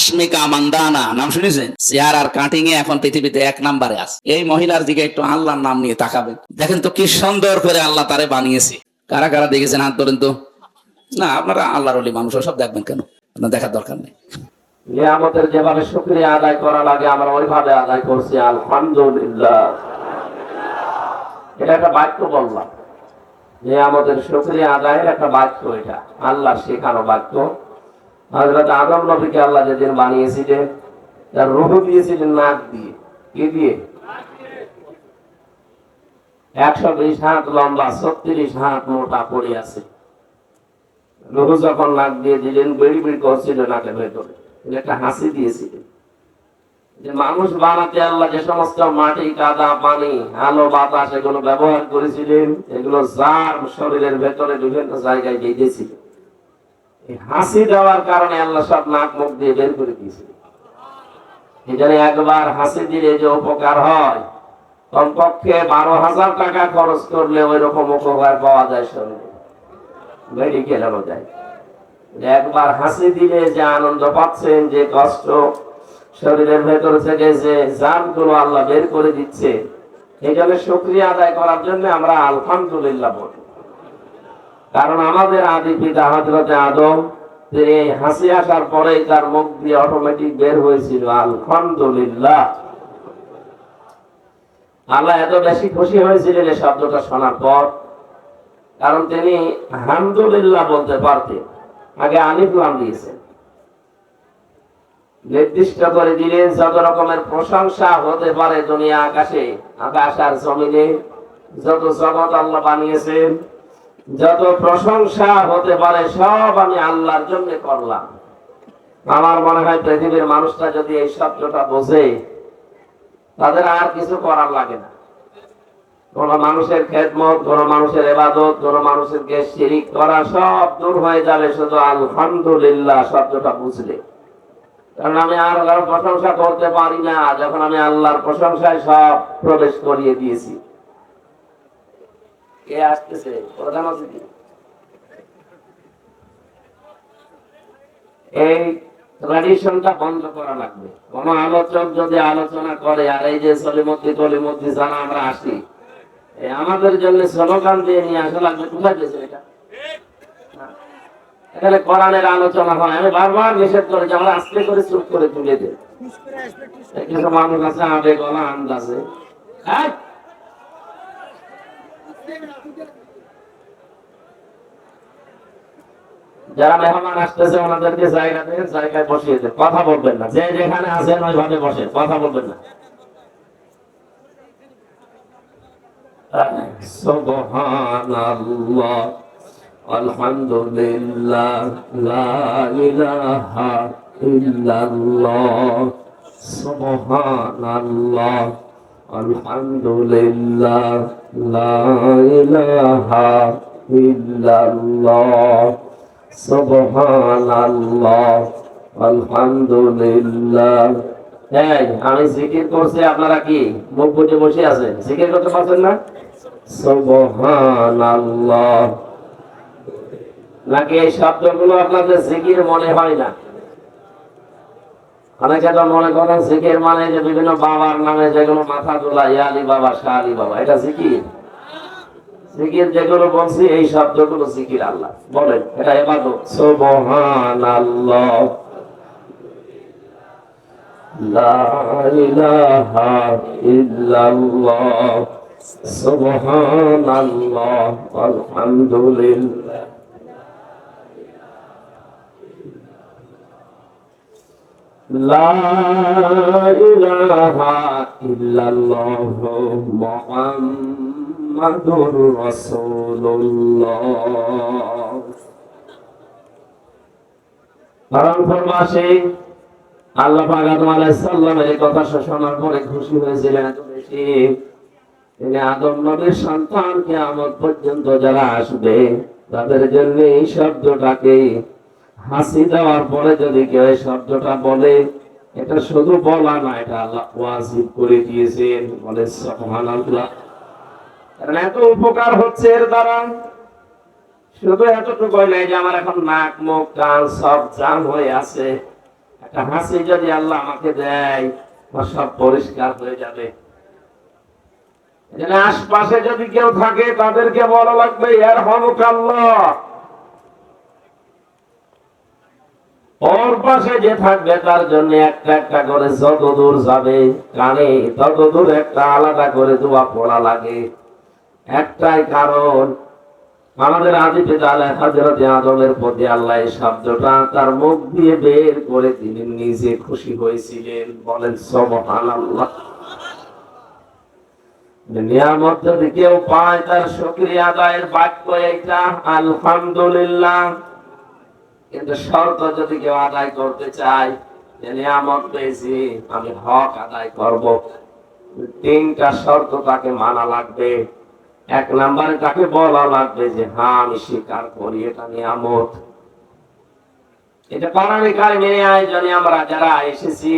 রাশমিকা মান্দানা নাম শুনেছেন? চেয়ার আর কাটিং এ এখন পৃথিবীতে এক নাম্বারে আছে। এই মহিলার দিকে একটু আল্লাহর নাম নিয়ে তাকাবেন। দেখেন তো কি সুন্দর করে আল্লাহ তারে বানিয়েছে। কারা কারা দেখেছেন হাত ধরেন তো? না, আপনারা আল্লাহর অলি মানুষ সব দেখবেন কেন? আপনার দেখার দরকার নেই। নিয়ামতের যেভাবে শুক্রিয়া আদায় করা লাগে, আমরা ওইভাবে আদায় করছি, আলহামদুলিল্লাহ। এটা একটা বাক্য বললাম। নিয়ামতের শুক্রিয়া আদায়ের একটা বাক্য এটা। আল্লাহ শেখানো বাক্য। হজরত আদম নবীকে আল্লাহ যেদিন বানিয়েছিলেন, তার দিয়েছিলেন নাক দিয়ে। কি দিয়ে? একশো বিশ হাত লম্বা, ছত্রিশ হাত মোটা পড়ে আছে। যখন নাক দিয়ে দিলেন, বেড়ি বেড়ি করছিল নাকের ভেতরে। একটা হাসি দিয়েছিলেন। যে মানুষ বানাতে আল্লাহ যে সমস্ত মাটি, কাদা, পানি, আলো, বাতাস এগুলো ব্যবহার করেছিলেন, এগুলো যার শরীরের ভেতরে বিভিন্ন জায়গায় এই হাসি দেওয়ার কারণে আল্লাহ সব নাক মুখ দিয়ে বের করে দিয়েছিলেন এখানে একবার হাসি দিলে যে উপকার হয়, কমপক্ষে বারো হাজার টাকা খরচ করলে ওই রকম উপকার পাওয়া যায় শরীরে মেডিকেলেরও যায়। একবার হাসি দিলে যে আনন্দ পাচ্ছেন, যে কষ্ট শরীরের ভেতর থেকে যে জানগুলো আল্লাহ বের করে দিচ্ছে জন্য শুক্রিয়া আদায় করার জন্য আমরা আলহামদুলিল্লাহ বলি। কারণ আমাদের আদি পিতা হজরতে আদম, তিনি হাসি আসার পরেই তার মুখ দিয়ে অটোমেটিক বের হয়েছিল। আলহামদুলিল্লাহ। আল্লাহ এত বেশি খুশি হয়েছিলেন এই শব্দটা শোনার পর। কারণ তিনি হামদুলিল্লাহ বলতে পারতেন। আগে আলিফ লাম দিয়েছেন। নির্দিষ্ট করে দিলেন যত রকমের প্রশংসা হতে পারে দুনিয়া আকাশে, আকাশ আর জমিনে, যত জগৎ আল্লাহ বানিয়েছেন যত প্রশংসা হতে পারে, সব আমি আল্লাহর জন্য করলাম। আমার মনে হয় পৃথিবীর মানুষটা যদি এই শব্দটা বোঝে, তাদের আর কিছু করার লাগে না। কোন মানুষের খেদমত, কোন মানুষের এবাদত, কোন মানুষের কে শিরিক করা সব দূর হয়ে যাবে শুধু আলহামদুলিল্লাহ শব্দটা বুঝলে। কারণ আমি আর কারও প্রশংসা করতে পারি না, যখন আমি আল্লাহর প্রশংসায় সব প্রবেশ করিয়ে দিয়েছি। কে আসতেছে? প্রধান অতিথি। এই ট্র্যাডিশনটা বন্ধ করা লাগবে। কোন আলোচক যদি আলোচনা করে আর এই যে সলিমদ্দি কলিমদ্দি জানা আমরা আসি আমাদের জন্য স্লোগান দিয়ে নিয়ে আসা লাগবে। কোথায় গেছে এটা? এখানে কোরআনের আলোচনা হয়। আমি বারবার নিষেধ করেছি। আমরা আস্তে করে চুপ করে তুলে দেয় কিছু মানুষ আছে আবেগ আন্দাজে হ্যাঁ? যারা মেহমান আসতেছে, ওনাদেরকে জায়গা দেন, জায়গায় বসিয়ে দেন। কথা বলবেন না। যে যেখানে আছেন, ওইভাবে বসে কথা বলবেন না। সুবহানাল্লাহ, আলহামদুলিল্লাহ, লা ইলাহা ইল্লাল্লাহ, সুবহানাল্লাহ। আলহামদুলিল্লাহ লা ইলাহা ইল্লাল্লাহ সুবহানাল্লাহ। আলহামদুলিল্লাহ এই আমি জিকির করছি আপনারা কি? মুখ বুঝে বসে আছেন, জিকির করতে পারছেন না? সুবহানাল্লাহ। নাকি এই শব্দগুলো আপনাদের জিকির মনে হয় না? অনেকে তো মনে করেন জিকির মানে যে বিভিন্ন বাবার নামে যেগুলো মাথা তোলা ইয়ালি বাবা, শাহ বাবা, এটা জিকির। জিকির যেগুলো বলছি, এই শব্দগুলো জিকির আল্লাহ। বলেন, এটা এবাদত সুবহানাল্লাহ। লা ইলাহা ইল্লাল্লাহ। সুবহানাল্লাহ, আলহামদুলিল্লাহ। মোহাম্মদুর রসুল্লাহ নারায়ণপুর মাসে এই কথা শোনার পরে খুশি হয়েছিলেন। এত বেশি তিনি আদম নবীর সন্তান কিয়ামত পর্যন্ত যারা আসবে, তাদের জন্য এই শব্দটাকে হাসি দেওয়ার পরে যদি কেউ শব্দটা বলে, এটা শুধু বলা না, এটা আল্লাহ ওয়াজিব করে দিয়েছেন। বলে সুবহানাল্লাহ। কারণ এত উপকার হচ্ছে এর দ্বারা। শুধু এতটুকুই নাই যে আমার এখন নাক, মুখ কান সব জাম হয়ে আছে। একটা হাসি যদি আল্লাহ আমাকে দেয় সব পরিষ্কার হয়ে যাবে। আশপাশে যদি কেউ থাকে, তাদেরকে বলা লাগবে এর হমুক আল্লাহ ওর পাশে যে থাকবে, তার জন্য একটা একটা করে যত দূর যাবে, কানে তত দূর একটা আলাদা করে দোয়া পড়া লাগে। একটাই কারণ, আমাদের আদি পিতা হাজরতে আদমের প্রতি আল্লাহ শব্দটা তার মুখ দিয়ে বের করে তিনি নিজে খুশি হয়েছিলেন। বলেন সবহান আল্লাহ নিয়ামত যদি কেউ পায়, তার শুকরিয়া আদায়ের বাক্য এইটা, আলহামদুলিল্লাহ। কিন্তু শর্ত যদি কেউ আদায় করতে চায়, যে নিয়ামত পেয়েছি, আমি হক আদায় করব। তিনটা শর্ত তাকে মানা লাগবে। এক নম্বরে তাকে বলা লাগবে যে হ্যাঁ আমি স্বীকার করি, এটা নিয়ামত। এটা কোরআনে কারিমের আয়োজনে আমরা যারা এসেছি,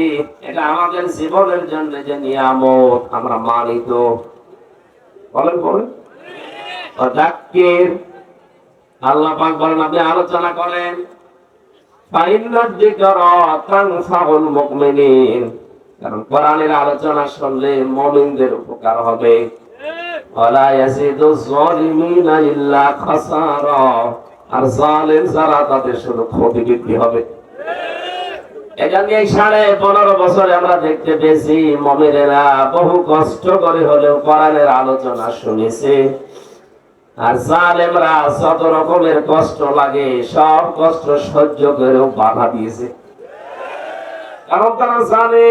এটা আমাদের জীবনের জন্য যে নিয়ামত, আমরা মানি তো। বলেন বলেন। আল্লাহ পাক বলেন, আপনি আলোচনা করেন। মুমিনিন। কারণ কোরআনের আলোচনা শুনলে উপকার হবে। আর জালিম যারা, তাদের শুধু ক্ষতি বৃদ্ধি হবে। সাড়ে পনেরো বছরে আমরা দেখতে পেয়েছি, মমিনেরা বহু কষ্ট করে হলেও কোরআনের আলোচনা শুনেছে। আর জালেমরা যত রকমের কষ্ট লাগে, সব কষ্ট সহ্য করেও বাধা দিয়েছে। কারণ তারা জানে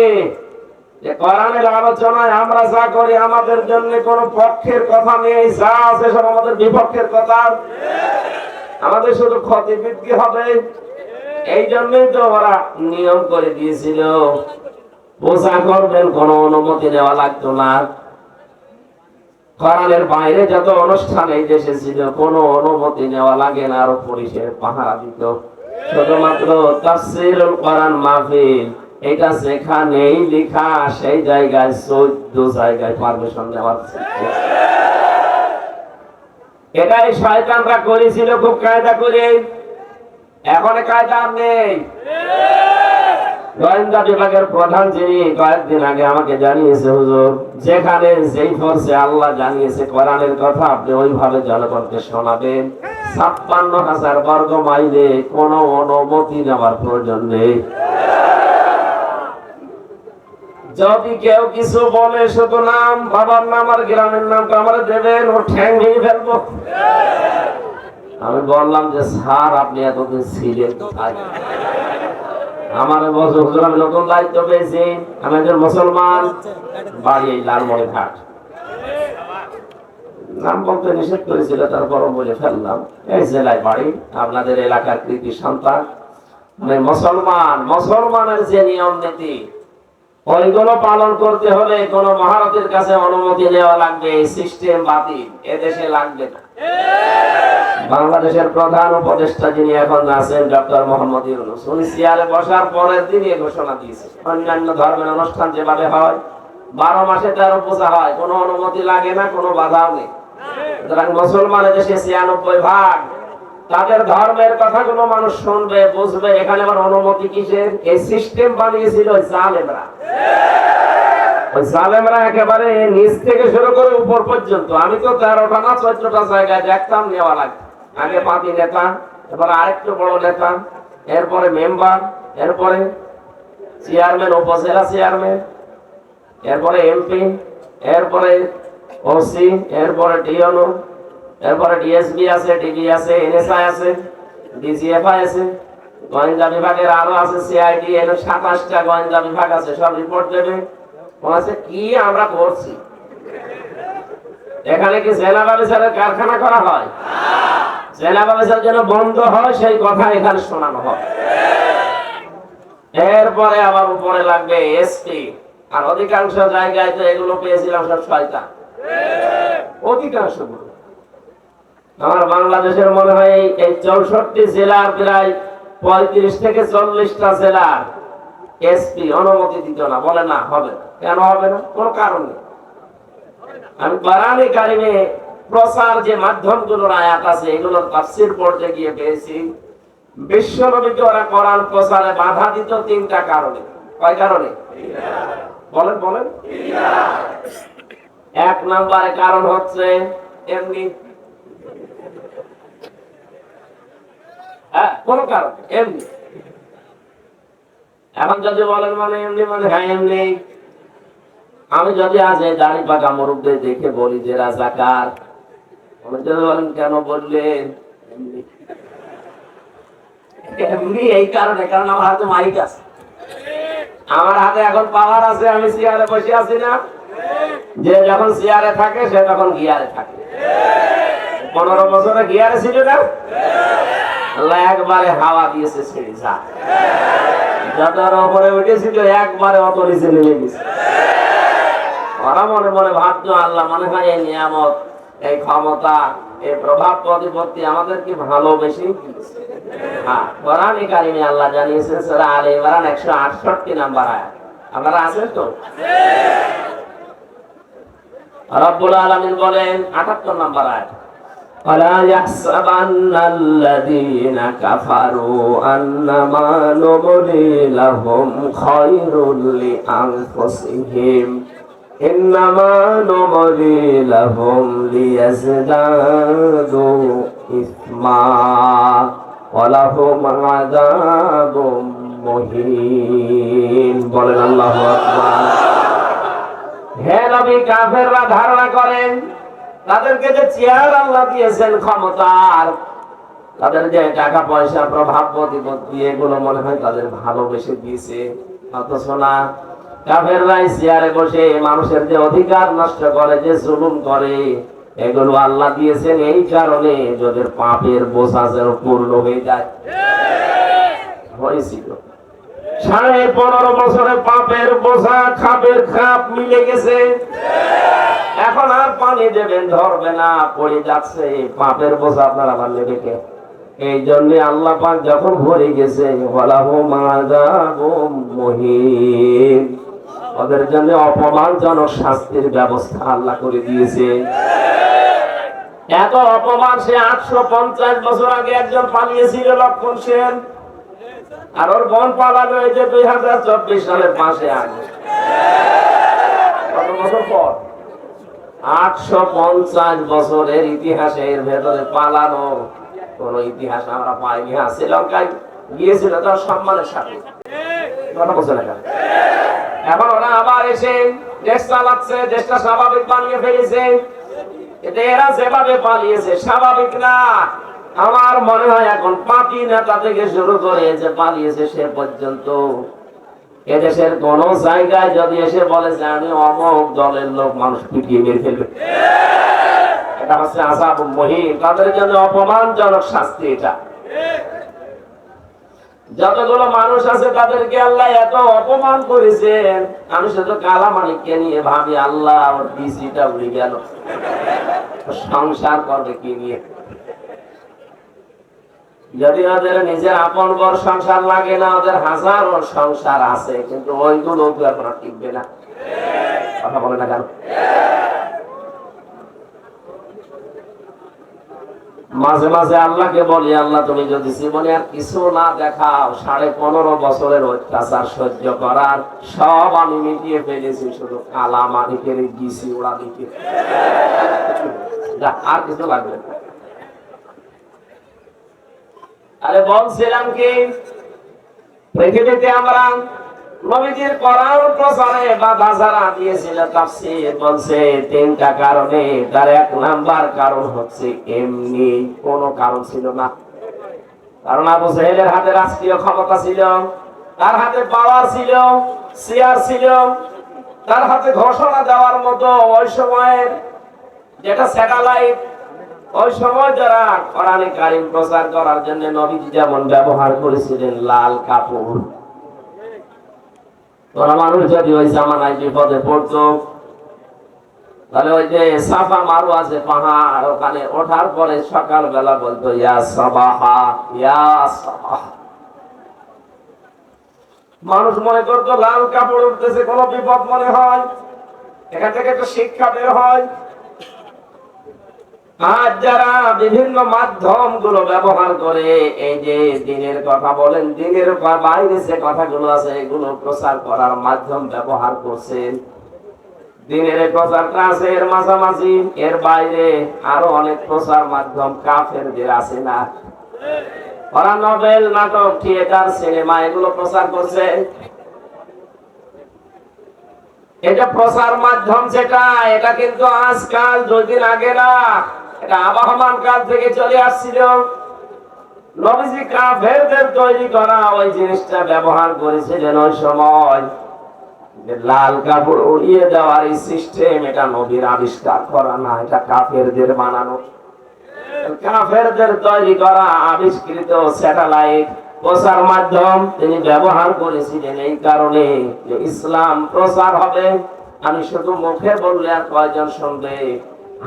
যে কোরআনের আলোচনায় আমরা যা করি, আমাদের জন্য পক্ষের কথা নেই, যা আছে সব আমাদের বিপক্ষের কথা। আমাদের শুধু ক্ষতি বৃদ্ধি হবে। এই জন্যই তো ওরা নিয়ম করে দিয়েছিল, বোঝা করবেন, কোনো অনুমতি নেওয়া লাগতো না। কোরআনের বাইরে যত অনুষ্ঠান এই দেশে ছিল কোনো অনুমতি নেওয়া লাগে না আরও পুলিশের পাহারা দিত। শুধুমাত্র তাফসিরুল কোরআন মাহফিল, এটা যেখানেই লেখা, সেই জায়গায় চোদ্দ জায়গায় পারমিশন নেওয়া ছিল। এটাই শয়তানরা করেছিল, খুব কায়দা করে এখন কায়দা নেই। গোয়েন্দা বিভাগের প্রধান যিনি কয়েকদিন আগে আমাকে জানিয়েছে, হুজুর, যেখানে যেই ফোর্সে আল্লাহ জানিয়েছে, কোরআনের কথা আপনি ওইভাবে জনগণকে শোনাবেন। ছাপ্পান্ন হাজার বর্গ মাইলে কোনো অনুমতি নেওয়ার প্রয়োজন নেই। যদি কেউ কিছু বলে, শুধু নাম, বাবার নাম আর গ্রামের নামটা আমরা দেবেন ও ঠ্যাং ভেঙে ফেলব। আমি বললাম যে, স্যার, আপনি এতদিন ছিলেন কোথায়? আমার বছর নতুন দায়িত্ব পেয়েছি, আমি একজন মুসলমান। বাড়ি এই লালমনি ঘাট। নাম বলতে নিষেধ করেছিল তারপর বলে ফেললাম। এই জেলায় বাড়ি, আপনাদের এলাকার কৃতি সন্তান। আমি মুসলমান, মুসলমানের যে নিয়ম নীতি ওইগুলো পালন করতে হলে কোন মহারথীর কাছে অনুমতি নেওয়া লাগবে সিস্টেম বাতিল এদেশে লাগবে না। বাংলাদেশের প্রধান উপদেষ্টা যিনি এখন আছেন, ডক্টর মোহাম্মদ ইউনুস, উনি চেয়ারে বসার পরের দিনই ঘোষণা দিয়েছে অন্যান্য ধর্মের অনুষ্ঠান যেভাবে হয়, বারো মাসে তেরো পূজা হয়, কোনো অনুমতি লাগে না, কোনো বাধাও নেই। সুতরাং মুসলমানের দেশে ছিয়ানব্বই ভাগ তাদের ধর্মের কথাগুলো মানুষ শুনবে, বুঝবে। এখানে আবার অনুমতি কিসের? এই সিস্টেম বানিয়েছিল জালেমরা। জালেমরা একেবারে নিচ থেকে শুরু করে উপর পর্যন্ত। আমি তো তেরোটা না চোদ্দটা জায়গায় দেখতাম নেওয়া লাগতো আগে পাতি নেতা এরপরে আরেকটু বড় নেতা, এরপরে মেম্বার, এরপরে চেয়ারম্যান, উপজেলা চেয়ারম্যান, এরপরে এমপি, এরপরে ওসি, এরপরে ডিওনো এরপরে ডিএসবি আছে ডিবি আছে এনএসআই আছে ডিজিএফআই আছে, গোয়েন্দা বিভাগের আরও আছে সিআইডি এর সাতাশটা গোয়েন্দা বিভাগ আছে, সব রিপোর্ট দেবে। বলেছে কি আমরা করছি? এখানে কি জেলা ব্যবসারের কারখানা করা হয়? জেলা ব্যবসার যেন বন্ধ হয়, সেই কথা এখানে শোনানো হয়। এরপরে আবার উপরে লাগবে এসপি আর অধিকাংশ জায়গায় তো এগুলো পেয়েছিলাম সব শয়তান। অধিকাংশ আমার বাংলাদেশের মনে হয় এই- চৌষট্টি জেলার প্রায় পঁয়ত্রিশ থেকে চল্লিশটা জেলার এসপি অনুমতি দিত না। বলে না, হবে কেন হবে না? কোন কারণ নেই। আমি বারানি কারিমে প্রচার যে আয়াত আছে এগুলোর তাফসির গিয়ে পেয়েছি। বিশ্ব নবীকে ওরা প্রচারে বাধা দিত তিনটা কারণে। কয় কারণে? বলেন বলেন। এক নম্বরে কারণ হচ্ছে, এমনি হ্যাঁ কোন কারণ এমনি। এখন যদি বলেন মানে এমনি মানে হ্যাঁ এমনি। আমি যদি আজ এই পাকা মুরুব্বদের দেখে বলি যে রাজাকার যদি বলেন, কেন বললেন? এমনি। এই কারণে, কারণ আমার হাতে মাইক আছে। আমার হাতে এখন পাওয়ার আছে, আমি চেয়ারে বসে আছি না। যে যখন চেয়ারে থাকে, সে তখন গিয়ারে থাকে। পনেরো বছরে গিয়ারে ছিল না? আল্লাহ একবারে হাওয়া দিয়েছে ছেড়ে যা। যত ওর উপরে উঠেছিল একবারে অত নিচে নেমে গেছে। ওরা মনে মনে ভাবতো আল্লাহ মনে হয় এই নিয়ামত এই ক্ষমতা এই প্রভাব প্রতিপত্তি আমাদেরকে ভালোবেসে হ্যাঁ কোরআন কারিমে আল্লাহ জানিয়েছেন সূরা আলে ইমরান 168 নাম্বার আয়াত। আপনারা আছেন তো? রব্বুল আলামিন বলেন 78 নাম্বার আয়াত। ولا يحسبن الذين كفروا أنما نملي لهم خير لأنفسهم إنما نملي لهم ليزدادوا إثما ولهم عذاب مهين বলেন আল্লাহু আকবার হে নবী কাফেররা ধারণা করেন তাদেরকে যে চেয়ার আল্লাহ দিয়েছেন ক্ষমতার, তাদের যে টাকা পয়সা প্রভাব প্রতিপত্তি, এগুলো মনে হয় তাদের ভালোবেসে দিয়েছে। অথচ না বসে মানুষের যে অধিকার নষ্ট করে, যে জুলুম করে, এগুলো আল্লাহ দিয়েছেন এই কারণে যাদের পাপের বোঝা যেন পূর্ণ হয়ে যায়। হয়েছিল। সাড়ে পনেরো বছরে পাপের বোঝা, খাপের খাপ মিলে গেছে। এখন আর পানি দেবেন, ধরবে না, পড়ে যাচ্ছে। পাপের বোঝা আপনার আবার নেবে কে এই জন্য আল্লাহ পাক যখন ভরে গেছে বলাহু মাযাবুম মুহিন। ওদের জন্য অপমানজনক শাস্তির ব্যবস্থা আল্লাহ করে দিয়েছে। এত অপমান সে আটশো পঞ্চাশ বছর আগে একজন পালিয়েছিল লক্ষণ সেন। আর ওর বোন পালালো এই যে দুই হাজার চব্বিশ সালের পাশে আগে। কত বছর পর? আটশো পঞ্চাশ বছরের ইতিহাসের ভেতরে পালানো কোন ইতিহাস আমরা পাইনি। হ্যাঁ শ্রীলঙ্কায় গিয়েছিল তার সম্মানের সাথে। এখন ওরা আবার এসে দেশ চালাচ্ছে, দেশটা স্বাভাবিক বানিয়ে ফেলেছে। এতে এরা যেভাবে পালিয়েছে, স্বাভাবিক না। আমার মনে হয় এখন পাপি নেতা থেকে শুরু করে যে পালিয়েছে সে পর্যন্ত। এদেশের কোন জায়গায় যদি এসে বলে যে আমি অমক দলের লোক, মানুষ পিটিয়ে মেরে ফেলবে। এটা হচ্ছে আসাব মহিম তাদের জন্য অপমানজনক শাস্তি এটা। যতগুলো মানুষ আছে তাদেরকে আল্লাহ এত অপমান করেছেন, আমি শুধু কালা মানিককে নিয়ে ভাবি, আল্লাহ ওর ডিসিটা উড়ে গেল। সংসার করবে কি নিয়ে? যদি ওদের নিজের আপন বর সংসার লাগে না, ওদের হাজার সংসার আছে, কিন্তু ওইগুলো আর টিকবে না। কথা বলে না কেন? মাঝে মাঝে আল্লাহকে বলি, আল্লাহ, তুমি যদি জীবনে আর কিছু না দেখাও, সাড়ে পনেরো বছরের অত্যাচার সহ্য করার সব আমি মিটিয়ে ফেলেছি, শুধু কালা মানিকের গিসি ওরা দিকে আর কিছু লাগবে না। আরে বলছিলাম কি, পৃথিবীতে আমরা নবীজির কোরআন প্রচারে বাধা যারা দিয়েছিল, তাফসীর বলছে, তিনটা কারণে, তার এক নাম্বার কারণ হচ্ছে এমনি কোনো কারণ ছিল না। কারণ আবু জাহেলের হাতে রাষ্ট্রীয় ক্ষমতা ছিল, তার হাতে পাওয়ার ছিল চেয়ার ছিল, তার হাতে ঘোষণা দেওয়ার মতো ওই সময়ের যেটা স্যাটেলাইট ওই সময় যারা কোরআনে কারিম প্রচার করার জন্য নবীজি যেমন ব্যবহার করেছিলেন লাল কাপড়। তোরা মানুষ যদি ওই জামানায় বিপদে পড়তো, তাহলে ওই যে সাফা মারু আছে পাহাড়, ওখানে ওঠার পরে সকাল বেলা বলতো, ইয়া সাবাহা, ইয়া মানুষ মনে করতো, লাল কাপড় উঠতেছে, কোনো বিপদ মনে হয়। এখান থেকে একটা শিক্ষা বের হয়। আজ যারা বিভিন্ন মাধ্যমগুলো ব্যবহার করে, এই যে দিনের কথা বলেন, দিনের বাইরে যে কথাগুলো আছে, এগুলো প্রচার করার মাধ্যম ব্যবহার করছেন। দিনের প্রচারটা আছে এর মাঝামাঝি, এর বাইরে আরও অনেক প্রচার মাধ্যম আছে না। ওরা নোবেল নাটক, থিয়েটার, সিনেমা, এগুলো প্রচার করছে এটা প্রচার মাধ্যম যেটা, এটা কিন্তু আজকাল দুই দিন আগে না কাল থেকে চলে আসছিল। নবীজি কাফেরদের তৈরি করা ওই জিনিসটা ব্যবহার করেছিলেন ওই সময়। লাল কাপড় উড়িয়ে দেওয়ার এই সিস্টেম এটা নবীর আবিষ্কার করা না, এটা কাফেরদের বানানো। কাফেরদের তৈরি করা আবিষ্কৃত স্যাটেলাইট প্রচার মাধ্যম তিনি ব্যবহার করেছিলেন এই কারণে ইসলাম প্রচার হবে। আমি শুধু মুখে বললে আর কয়জন শুনবে?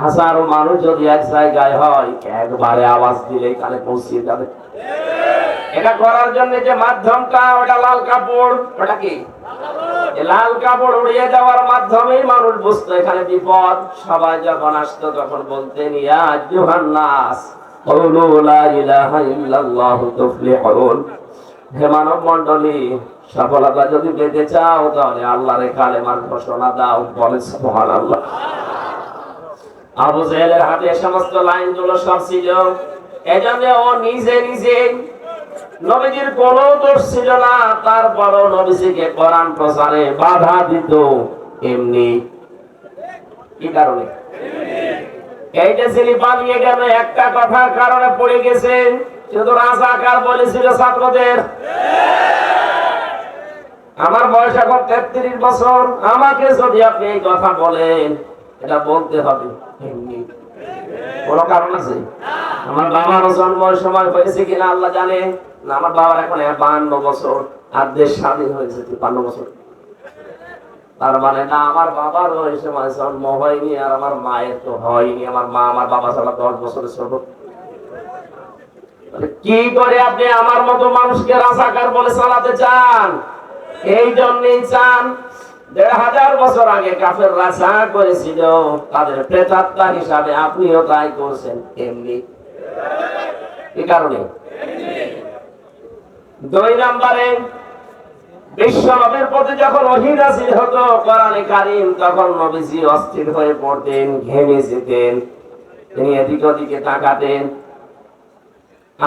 হাজারো মানুষ যদি এক জায়গায় হয়, একবারে আওয়াজ দিলে কানে পৌঁছিয়ে যাবে। এটা করার জন্য যে মাধ্যমটা, ওটা লাল কাপড়, ওটা কি? লাল কাপড় উড়িয়ে দেওয়ার মাধ্যমে মানুষ বুঝতো, এখানে বিপদ। সবাই যখন আসতো, তখন বলতেন ইয়াজুহান্নাস কওলু মানব মণ্ডলী সফলতা যদি পেতে চাও, তাহলে আল্লাহর কালেমার ঘোষণা দাও বলে আল্লাহ আবু জেহেলের হাতে সমস্ত লাইনগুলো সব ছিল। এজন্য ও নিজে নিজে নবীজির কোন দোষ ছিল না। তারপরও নবীজিকে কোরআন প্রচারে বাধা দিত এমনি। কি কারণে? এইটা ছেলে পালিয়ে গেল, একটা কথার কারণে পড়ে গেছে শুধু রাজাকার বলেছিল ছাত্রদের। আমার বয়স এখন তেত্রিশ বছর। আমাকে যদি আপনি এই কথা বলেন এটা বলতে হবে। কোন কারণ আছে? আমার বাবার জন্ম ওই সময় হয়েছে কিনা আল্লাহ জানে। না, আমার বাবার এখন বান্ন বছর। আর দেশ স্বাধীন হয়েছে, তিপ্পান্ন বছর। তার মানে না, আমার বাবার ওই সময় জন্ম হয়নি আর আমার মায়ের তো হয়নি। আমার মা আমার বাবা ছাড়া দশ বছরের ছোট। কি করে আপনি আমার মতো মানুষকে রাজাকার বলে চালাতে চান? এই জন্যই চান দেড় হাজার বছর আগে করেছিল, তাদের প্রেতাত্মা হিসাবে আপনিও তাই করছেন। এমনি। কি কারণে? দুই নম্বরে, বিশ্ব নবীর প্রতি যখন অহিনাসির হতো, কোরআনে কারিম, তখন নবীজি অস্থির হয়ে পড়তেন, ঘেমে যেতেন, তিনি এদিক ওদিকে তাকাতেন।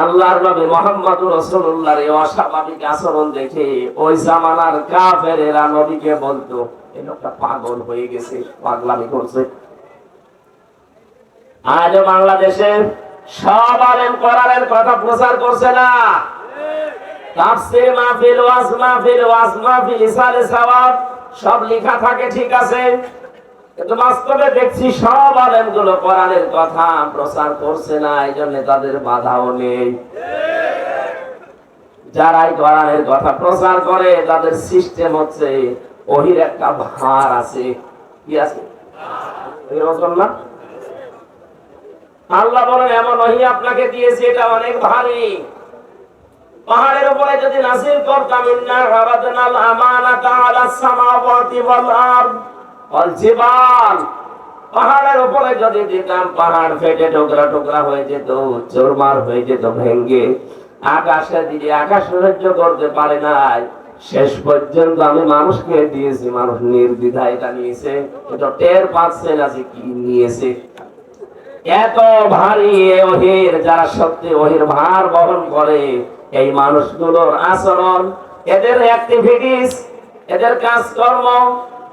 আল্লাহর নবী মোহাম্মদ রসুল্লাহর এই অস্বাভাবিক আচরণ দেখে ওই জামানার কাফেরেরা নবীকে বলতো, এই লোকটা পাগল হয়ে গেছে, পাগলামি করছে। আজও বাংলাদেশে সব আলেম কোরআনের কথা প্রচার করছে না। তাফসীর মাহফিল, ওয়াজ মাহফিল ওয়াজ মাহফিল ইসালে সওয়াব, সব লেখা থাকে, ঠিক আছে। কিন্তু বাস্তবে দেখছি সব আলেমগুলো কোরআনের কথা প্রচার করছে না এই জন্য তাদের বাধাও নেই। যারাই কোরআনের কথা প্রচার করে, তাদের সিস্টেম হচ্ছে ওহির একটা ভার আছে। কি আছে? আল্লাহ বলেন, এমন ওহি আপনাকে দিয়েছে, এটা অনেক ভারী। পাহাড়ের উপরে যদি নাসিল করতাম, ইন্না আরাদনাল আমানাতা আলাস সামাওয়াতি ওয়াল আরদ। পাহাড়ের উপরে যদি দিতাম পাহাড় ফেটে টুকরা টুকরা হয়ে যেত, চোরমার হয়ে যেত, ভেঙ্গে। আকাশে দিয়ে আকাশ সহ্য করতে পারে নাই, শেষ পর্যন্ত আমি মানুষকে দিয়েছি, মানুষ নির্দ্বিধা এটা নিয়েছে। এটা টের পাচ্ছে না যে কি নিয়েছে। এত ভারী এ ওহির যারা সত্যি ওহির ভার বহন করে, এই মানুষগুলোর আচরণ, এদের অ্যাক্টিভিটিস এদের কাজকর্ম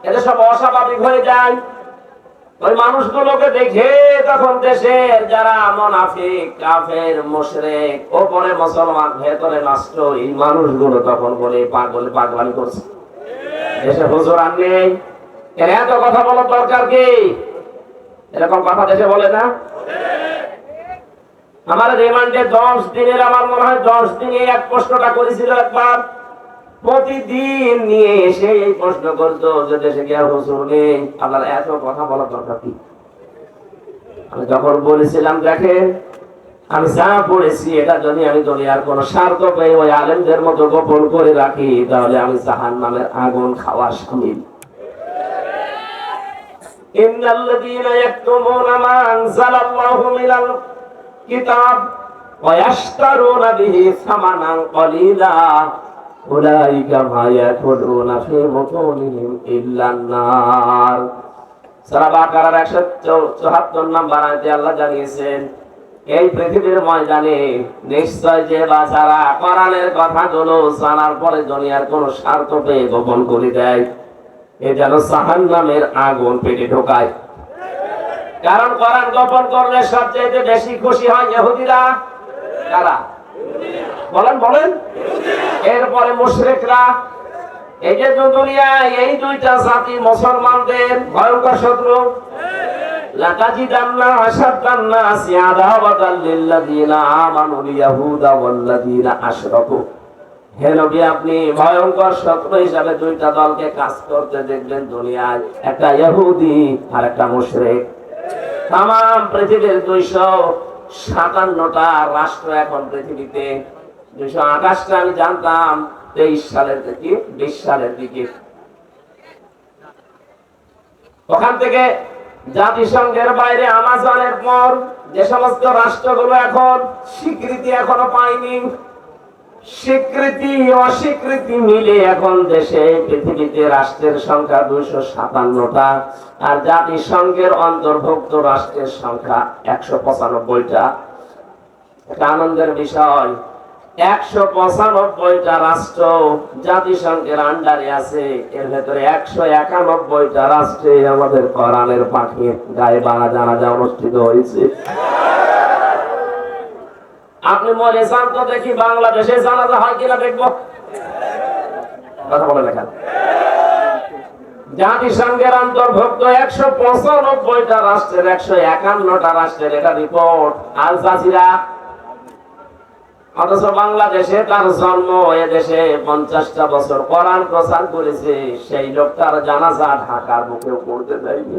এদের সব অস্বাভাবিক হয়ে যায়। ওই মানুষগুলোকে দেখে তখন দেশের যারা কাফের ওপরে মুসলমান, ভেতরে নষ্ট এই মানুষগুলো তখন বলে পাগল, পাগলামি করছে। দেশে হুজুর আর নেই। এত কথা বলার দরকার কি? এরকম কথা দেশে বলে না? আমার রিমান্ডে দশ দিনের, আমার মনে হয় দশ দিনে এক প্রশ্নটা করেছিল একবার। প্রতিদিন নিয়ে এসে প্রশ্ন করতো আপনার এত কথা বলার দরকার কি? আমি যখন বলেছিলাম দেখেন আমি যা পড়েছি, এটা যদি আমি স্বার্থ ওই আলেমদের মতো গোপন করে রাখি, তাহলে আমি জাহান নামের আগুন খাওয়া সামিল। কিতাব বাকারার 174 নম্বর আয়াতে আল্লাহ জানিয়েছেন, এই পৃথিবীর ময়দানে নিশ্চয় যে কোরআনের কথাগুলো জানার পরে দুনিয়ার কোন স্বার্থ পেয়ে গোপন করে দেয়, এ যেন জাহান্নামের আগুন পেটে ঢোকায়। কারণ কোরআন গোপন করলে সবচেয়ে বেশি খুশি হয় ইহুদিরা। কারা? বলেন বলেন। এরপরে মুশরিকরা, এই যে দুনিয়া এই দুইটা জাতি মুসলমানদের ভয়ঙ্কর শত্রু। লাকাজিদান্না লিল্লাযিনা ইয়াহুদা ওয়াল্লাযিনা আশরাকু। হে নবী, আপনি ভয়ঙ্কর শত্রু হিসাবে দুইটা দলকে কাজ করতে দেখবেন দুনিয়ায়, একটা ইহুদি আর একটা মুশরিক। তাম পৃথিবীর দুইশো সাতান্নটা রাষ্ট্র এখন পৃথিবীতে। দুশো আঠাশটা আমি জানতাম, তেইশ সালের থেকে বিশ সালের দিকে। ওখান থেকে জাতিসংঘের বাইরে আমাজনের পর যে সমস্ত রাষ্ট্রগুলো এখন স্বীকৃতি এখনও পায়নি স্বীকৃতি, অস্বীকৃতি মিলে এখন দেশে পৃথিবীতে রাষ্ট্রের সংখ্যা দুইশো সাতান্নটা আর জাতিসংঘের অন্তর্ভুক্ত রাষ্ট্রের সংখ্যা একশো পঁচানব্বইটা। একটা আনন্দের বিষয়, একশো পঁচানব্বইটা রাষ্ট্র জাতিসংঘের আন্ডারে আছে, এর ভেতরে একশো একানব্বইটা রাষ্ট্রে আমাদের কোরআনের পাখি গায়ে বাড়া জানাজা অনুষ্ঠিত হয়েছে। আপনি মনে চান তো দেখি বাংলাদেশে জানাজা হয় কিনা দেখব। কথা বলে লেখা জাতিসংঘের অন্তর্ভুক্ত একশো পঁচানব্বইটা রাষ্ট্রের, একশো একান্নটা রাষ্ট্রের এটা রিপোর্ট আল জাজিরা। অথচ বাংলাদেশে তার জন্ম এ দেশে পঞ্চাশটা বছর কোরআন প্রচার করেছে, সেই লোকটার জানাজা ঢাকার বুকেও পড়তে দেয়নি।